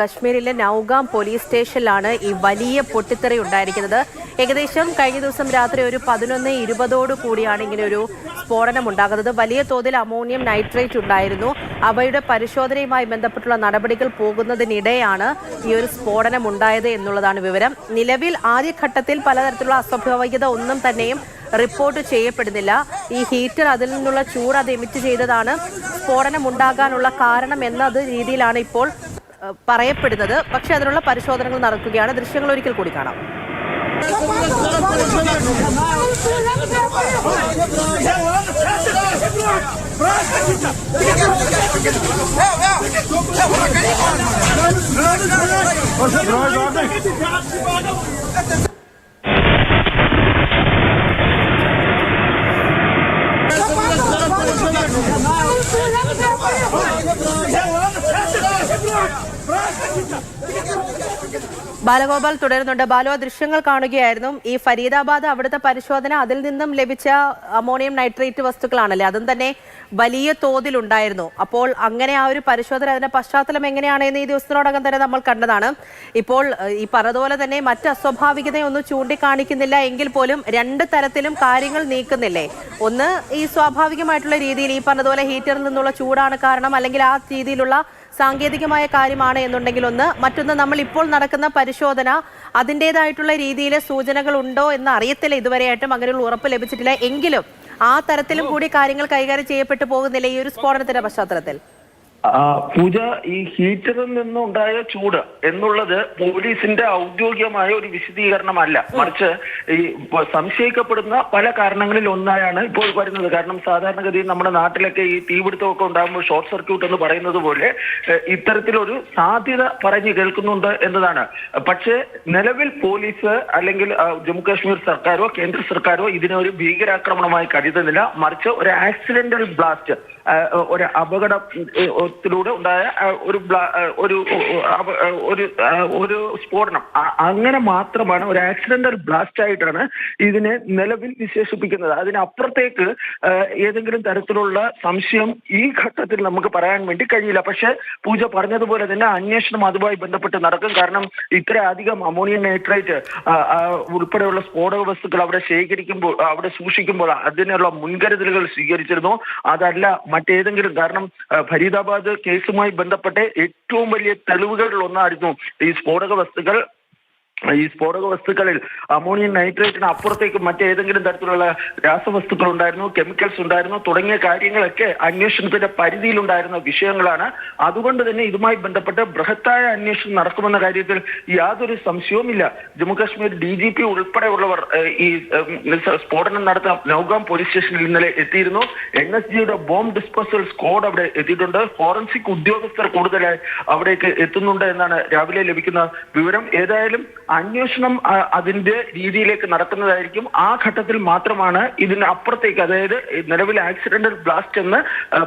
കശ്മീരിലെ നൌഗാം പോലീസ് സ്റ്റേഷനിലാണ് ഈ വലിയ പൊട്ടിത്തെറി ഉണ്ടായിരിക്കുന്നത്. ഏകദേശം കഴിഞ്ഞ ദിവസം രാത്രി ഒരു പതിനൊന്ന് ഇരുപതോടു കൂടിയാണ് ഇങ്ങനെ ഒരു സ്ഫോടനം ഉണ്ടാകുന്നത്. വലിയ തോതിൽ അമോണിയം നൈട്രേറ്റ് ഉണ്ടായിരുന്നു. അവയുടെ പരിശോധനയുമായി ബന്ധപ്പെട്ടുള്ള നടപടികൾ പോകുന്നതിനിടെയാണ് ഈ ഒരു സ്ഫോടനം ഉണ്ടായത് എന്നുള്ളതാണ് വിവരം. നിലവിൽ ആദ്യഘട്ടത്തിൽ പലതരത്തിലുള്ള അസ്വാഭാവികത ഒന്നും തന്നെയും റിപ്പോർട്ട് ചെയ്യപ്പെടുന്നില്ല. ഈ ഹീറ്റർ അതിൽ നിന്നുള്ള ചൂട് അത് എമിറ്റ് ചെയ്തതാണ് സ്ഫോടനം ഉണ്ടാകാനുള്ള കാരണം എന്നത് രീതിയിലാണ് ഇപ്പോൾ പറയപ്പെടുന്നത്. പക്ഷേ അതിനുള്ള പരിശോധനകൾ നടക്കുകയാണ്. ദൃശ്യങ്ങൾ ഒരിക്കൽ കൂടി കാണാം. ബാലഗോപാൽ തുടരുന്നുണ്ട്. ബാലു ദൃശ്യങ്ങൾ കാണുകയായിരുന്നു. ഈ ഫരീദാബാദ് അവിടുത്തെ പരിശോധന അതിൽ നിന്നും ലഭിച്ച അമോണിയം നൈട്രേറ്റ് വസ്തുക്കളാണല്ലേ? അതും തന്നെ വലിയ തോതിൽ ഉണ്ടായിരുന്നു അപ്പോൾ അങ്ങനെ ആ ഒരു പരിശോധന അതിന്റെ പശ്ചാത്തലം എങ്ങനെയാണ് എന്ന് ഈ ദിവസത്തിനോടകം തന്നെ നമ്മൾ കണ്ടതാണ്. ഇപ്പോൾ ഈ പറഞ്ഞതുപോലെ തന്നെ മറ്റ് അസ്വാഭാവികതയൊന്നും ചൂണ്ടിക്കാണിക്കുന്നില്ല എങ്കിൽ പോലും രണ്ട് തരത്തിലും കാര്യങ്ങൾ നീക്കുന്നില്ലേ? ഒന്ന് ഈ സ്വാഭാവികമായിട്ടുള്ള രീതിയിൽ ഈ പറഞ്ഞതുപോലെ ഹീറ്ററിൽ നിന്നുള്ള ചൂടാണ് കാരണം അല്ലെങ്കിൽ ആ രീതിയിലുള്ള സാങ്കേതികമായ കാര്യമാണ് എന്നുണ്ടെങ്കിൽ ഒന്ന്. മറ്റൊന്ന് നമ്മൾ ഇപ്പോൾ നടക്കുന്ന പരിശോധന അതിന്റെതായിട്ടുള്ള രീതിയിൽ സൂചനകൾ ഉണ്ടോ എന്ന് അറിയത്തില്ല ഇതുവരെയായിട്ടും. അങ്ങനെയുള്ള ഉറപ്പ് ലഭിച്ചിട്ടില്ല. എങ്കിലും ആ തരത്തിലും കൂടി കാര്യങ്ങൾ കൈകാര്യം ചെയ്യപ്പെട്ടു പോകുന്നില്ല ഈ ഒരു സ്ഫോടനത്തിന്റെ പശ്ചാത്തലത്തിൽ. പൂജ ഈ ഹീറ്ററിൽ നിന്നുണ്ടായ ചൂട് എന്നുള്ളത് പോലീസിന്റെ ഔദ്യോഗികമായ ഒരു വിശദീകരണമല്ല. മറിച്ച് ഈ സംശയിക്കപ്പെടുന്ന പല കാരണങ്ങളിൽ ഒന്നായാണ് ഇപ്പോൾ വരുന്നത്. കാരണം സാധാരണഗതിയിൽ നമ്മുടെ നാട്ടിലൊക്കെ ഈ തീപിടുത്തമൊക്കെ ഉണ്ടാകുമ്പോൾ ഷോർട്ട് സർക്യൂട്ട് എന്ന് പറയുന്നത് പോലെ ഇത്തരത്തിലൊരു സാധ്യത പറഞ്ഞു കേൾക്കുന്നുണ്ട് എന്നതാണ്. പക്ഷേ നിലവിൽ പോലീസ് അല്ലെങ്കിൽ ജമ്മുകാശ്മീർ ജമ്മു കാശ്മീർ സർക്കാരോ കേന്ദ്ര സർക്കാരോ ഇതിനെ ഒരു ഭീകരാക്രമണമായി കരുതുന്നില്ല. മറിച്ച് ഒരു ആക്സിഡന്റൽ ബ്ലാസ്റ്റ് ഒരു അപകടത്തിലൂടെ ഉണ്ടായ ഒരു ഒരു ഒരു ഒരു സ്ഫോടനം. അങ്ങനെ മാത്രമാണ് ഒരു ആക്സിഡന്റൽ ബ്ലാസ്റ്റ് ആയിട്ടാണ് ഇതിനെ നിലവിൽ വിശേഷിപ്പിക്കുന്നത്. അതിനപ്പുറത്തേക്ക് ഏതെങ്കിലും തരത്തിലുള്ള സംശയം ഈ ഘട്ടത്തിൽ നമുക്ക് പറയാൻ വേണ്ടി കഴിയില്ല. പക്ഷെ പൂജ പറഞ്ഞതുപോലെ തന്നെ അന്വേഷണം അതുമായി ബന്ധപ്പെട്ട് നടക്കും. കാരണം ഇത്രയധികം അമോണിയം നൈട്രേറ്റ് ഉൾപ്പെടെയുള്ള സ്ഫോടക വസ്തുക്കൾ അവിടെ ശേഖരിക്കുമ്പോൾ അവിടെ സൂക്ഷിക്കുമ്പോൾ അതിനുള്ള മുൻകരുതലുകൾ സ്വീകരിച്ചിരുന്നു. അതല്ല മറ്റേതെങ്കിലും കാരണം ആ, ഫരീദാബാദ് കേസുമായി ബന്ധപ്പെട്ട് ഏറ്റവും വലിയ തെളിവുകളിൽ ഒന്നായിരുന്നു ഈ സ്ഫോടക വസ്തുക്കൾ. ഈ സ്ഫോടക വസ്തുക്കളിൽ അമോണിയം നൈട്രേറ്റിന് അപ്പുറത്തേക്ക് മറ്റേതെങ്കിലും തരത്തിലുള്ള രാസവസ്തുക്കൾ ഉണ്ടായിരുന്നു കെമിക്കൽസ് ഉണ്ടായിരുന്നു തുടങ്ങിയ കാര്യങ്ങളൊക്കെ അന്വേഷണത്തിന്റെ പരിധിയിലുണ്ടായിരുന്ന വിഷയങ്ങളാണ്. അതുകൊണ്ട് തന്നെ ഇതുമായി ബന്ധപ്പെട്ട് ബൃഹത്തായ അന്വേഷണം നടക്കുമെന്ന കാര്യത്തിൽ യാതൊരു സംശയവുമില്ല. ജമ്മുകാശ്മീർ ഡി ജി പി ഉൾപ്പെടെയുള്ളവർ ഈ സ്ഫോടനം നടത്താൻ നൌഗാം പോലീസ് സ്റ്റേഷനിൽ ഇന്നലെ എത്തിയിരുന്നു. എൻ എസ് ജിയുടെ ബോംബ് ഡിസ്പോസൽ സ്ക്വാഡ് അവിടെ എത്തിയിട്ടുണ്ട്. ഫോറൻസിക് ഉദ്യോഗസ്ഥർ കൂടുതലായി അവിടേക്ക് എത്തുന്നുണ്ട് എന്നാണ് രാവിലെ ലഭിക്കുന്ന വിവരം. ഏതായാലും അന്വേഷണം അതിന്റെ രീതിയിലേക്ക് നടക്കുന്നതായിരിക്കും. ആ ഘട്ടത്തിൽ മാത്രമാണ് ഇതിന് അപ്പുറത്തേക്ക് അതായത് നിലവിൽ ആക്സിഡന്റൽ ബ്ലാസ്റ്റ് എന്ന്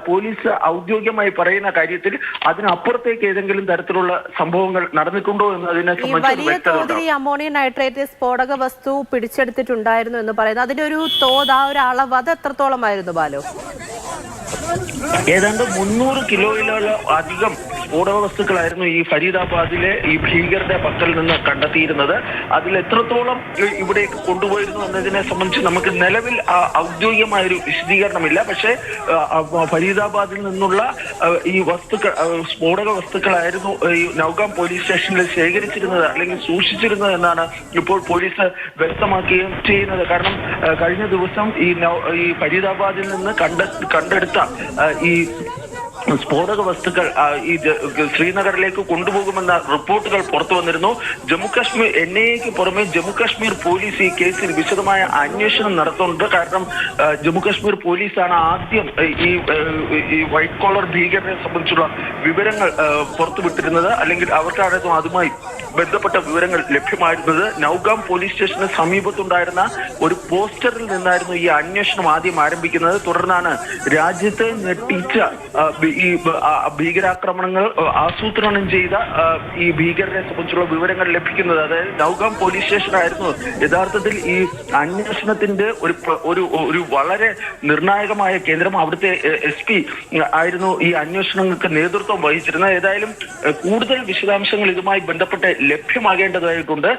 പോലീസ് ഔദ്യോഗികമായി പറയുന്ന കാര്യത്തിൽ അതിനപ്പുറത്തേക്ക് ഏതെങ്കിലും തരത്തിലുള്ള സംഭവങ്ങൾ നടന്നിട്ടുണ്ടോ എന്നതിനെ അതിനെ സംബന്ധിച്ച് വലിയ വ്യക്തത തോതിൽ ഈ അമോണിയം നൈട്രേറ്റ് സ്ഫോടക വസ്തു പിടിച്ചെടുത്തിട്ടുണ്ടായിരുന്നു എന്ന് പറയുന്നത്. അതിന്റെ ഒരു തോത് ആ ഒരു അളവ് അത് എത്രത്തോളമായിരുന്നു ബാലു? ഏതാണ്ട് മുന്നൂറ് കിലോയിലുള്ള അധികം സ്ഫോടക വസ്തുക്കളായിരുന്നു ഈ ഫരീദാബാദിലെ ഈ ഭീകരരുടെ പക്കൽ നിന്ന് കണ്ടെത്തിയിരുന്നത്. അതിൽ എത്രത്തോളം ഇവിടേക്ക് കൊണ്ടുപോയിരുന്നു എന്നതിനെ സംബന്ധിച്ച് നമുക്ക് നിലവിൽ ഔദ്യോഗികമായ ഒരു വിശദീകരണമില്ല. പക്ഷേ ഫരീദാബാദിൽ നിന്നുള്ള ഈ വസ്തുക്കൾ സ്ഫോടക വസ്തുക്കളായിരുന്നു ഈ നൗഗാം പോലീസ് സ്റ്റേഷനിൽ ശേഖരിച്ചിരുന്നത് അല്ലെങ്കിൽ സൂക്ഷിച്ചിരുന്നത് എന്നാണ് ഇപ്പോൾ പോലീസ് വ്യക്തമാക്കുകയും ചെയ്യുന്നത്. കാരണം കഴിഞ്ഞ ദിവസം ഈ ഈ ഫരീദാബാദിൽ നിന്ന് കണ്ട കണ്ടെടുത്ത ഈ സ്ഫോടക വസ്തുക്കൾ ഈ ശ്രീനഗറിലേക്ക് കൊണ്ടുപോകുമെന്ന റിപ്പോർട്ടുകൾ പുറത്തു വന്നിരുന്നു. ജമ്മുകാശ്മീർ എൻ ഐ എക്ക് പുറമെ ജമ്മുകാശ്മീർ പോലീസ് ഈ കേസിൽ വിശദമായ അന്വേഷണം നടത്തുന്നുണ്ട്. കാരണം ജമ്മുകാശ്മീർ ജമ്മു കാശ്മീർ പോലീസാണ് ആദ്യം ഈ ഈ വൈറ്റ് കോളർ ഭീകരനെ സംബന്ധിച്ചുള്ള വിവരങ്ങൾ പുറത്തുവിട്ടിരുന്നത്. അല്ലെങ്കിൽ അവർക്കായിരുന്നു അതുമായി ബന്ധപ്പെട്ട വിവരങ്ങൾ ലഭ്യമായിരുന്നത്. നൌഗാം പോലീസ് സ്റ്റേഷന് സമീപത്തുണ്ടായിരുന്ന ഒരു പോസ്റ്ററിൽ നിന്നായിരുന്നു ഈ അന്വേഷണം ആദ്യം ആരംഭിക്കുന്നത്. തുടർന്നാണ് രാജ്യത്തെ ഞെട്ടിച്ച ഈ ഭീകരാക്രമണങ്ങൾ ആസൂത്രണം ചെയ്ത ഈ ഭീകരരെ സംബന്ധിച്ചുള്ള വിവരങ്ങൾ ലഭിക്കുന്നത് അതായത് നൗഗാം പോലീസ് സ്റ്റേഷനായിരുന്നു. യഥാർത്ഥത്തിൽ ഈ അന്വേഷണത്തിന്റെ ഒരു ഒരു ഒരു വളരെ നിർണായകമായ കേന്ദ്രം അവിടുത്തെ എസ് പി ആയിരുന്നു ഈ അന്വേഷണങ്ങൾക്ക് നേതൃത്വം വഹിച്ചിരുന്നത്. ഏതായാലും കൂടുതൽ വിശദാംശങ്ങൾ ഇതുമായി ബന്ധപ്പെട്ട് ലഭ്യമാകേണ്ടതായിട്ടുണ്ട്.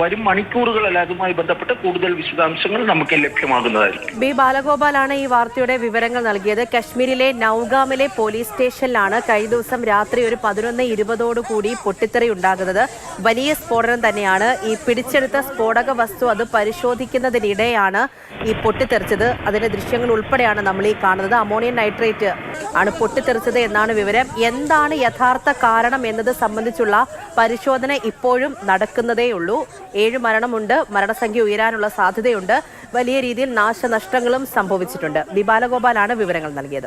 വരും മണിക്കൂറുകളല്ല അതുമായി ബന്ധപ്പെട്ട് കൂടുതൽ വിശദാംശങ്ങൾ നമുക്ക് ലഭ്യമാകുന്നതായിരിക്കും. ബി ബാലഗോപാലാണ് ഈ വാർത്തയുടെ വിവരങ്ങൾ നൽകിയത്. കശ്മീരിലെ നൌഗാമിലെ പോലീസ് സ്റ്റേഷനിലാണ് കഴിഞ്ഞ ദിവസം രാത്രി ഒരു പതിനൊന്ന് ഇരുപതോടുകൂടി പൊട്ടിത്തെറി ഉണ്ടാകുന്നത്. വലിയ സ്ഫോടനം തന്നെയാണ്. ഈ പിടിച്ചെടുത്ത സ്ഫോടക വസ്തു അത് പരിശോധിക്കുന്നതിനിടെയാണ് ഈ പൊട്ടിത്തെറിച്ചത്. അതിന്റെ ദൃശ്യങ്ങൾ ഉൾപ്പെടെയാണ് നമ്മൾ ഈ കാണുന്നത്. അമോണിയം നൈട്രേറ്റ് ആണ് പൊട്ടിത്തെറിച്ചത് എന്നാണ് വിവരം. എന്താണ് യഥാർത്ഥ കാരണം എന്നത് സംബന്ധിച്ചുള്ള പരിശോധന ഇപ്പോഴും നടക്കുന്നതേയുള്ളൂ ഏഴ് മരണമുണ്ട്. മരണസംഖ്യ ഉയരാനുള്ള സാധ്യതയുണ്ട്. വലിയ രീതിയിൽ നാശനഷ്ടങ്ങളും സംഭവിച്ചിട്ടുണ്ട്. ബി ബാലഗോപാലാണ് വിവരങ്ങൾ നൽകിയത്.